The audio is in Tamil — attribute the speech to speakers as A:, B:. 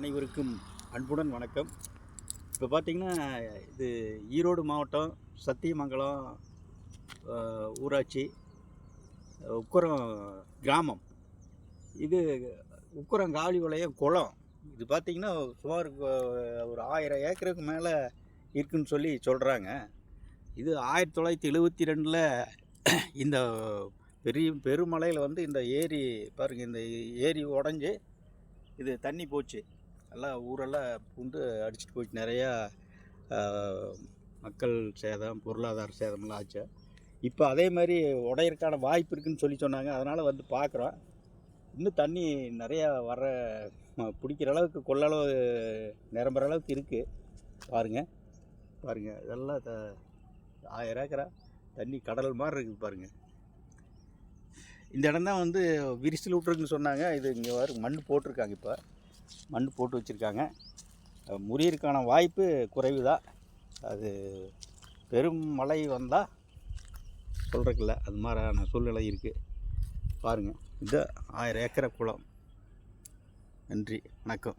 A: அனைவருக்கும் அன்புடன் வணக்கம். இப்போ பார்த்திங்கன்னா இது ஈரோடு மாவட்டம் சத்தியமங்கலம் ஊராட்சி உக்கரம் கிராமம். இது உக்கரம் காலி வளையம் குளம். இது பார்த்தீங்கன்னா சுமார் ஒரு ஆயிரம் ஏக்கருக்கு மேலே இருக்குன்னு சொல்லி சொல்கிறாங்க இது ஆயிரத்தி தொள்ளாயிரத்தி எழுபத்தி ரெண்டில் இந்த பெரிய பெருமலையில் வந்து இந்த ஏரி பாருங்கள் இந்த ஏரி உடஞ்சி இது தண்ணி போச்சு. எல்லாம் ஊரெல்லாம் பூண்டு அடிச்சிட்டு போயிட்டு நிறையா மக்கள் சேதம் பொருளாதார சேதம்லாம் ஆச்சு. இப்போ அதே மாதிரி உடையிறக்கான வாய்ப்பு இருக்குன்னு சொல்லி சொன்னாங்க. அதனால் வந்து பார்க்குறோம். இன்னும் தண்ணி நிறையா வர பிடிக்கிற அளவுக்கு கொள்ளளவு நிரம்புற அளவுக்கு இருக்குது பாருங்கள் பாருங்கள் இதெல்லாம் த ஆயிரம் ஏக்கரா தண்ணி கடல் மாதிரி இருக்குது பாருங்கள் இந்த இடம் தான் வந்து விரிசல் விட்ருக்குன்னு சொன்னாங்க. இது இங்கே வர மண் போட்டிருக்காங்க இப்போ. மண் போட்டு வச்சுருக்காங்க. முறியறதுக்கான வாய்ப்பு குறைவு தான் அது பெரும் மழை வந்தால் சொல்கிறக்கில்ல அது மாதிரியான சூழ்நிலை இருக்குது பாருங்கள் இது ஆயிரம் ஏக்கரை குளம். நன்றி வணக்கம்.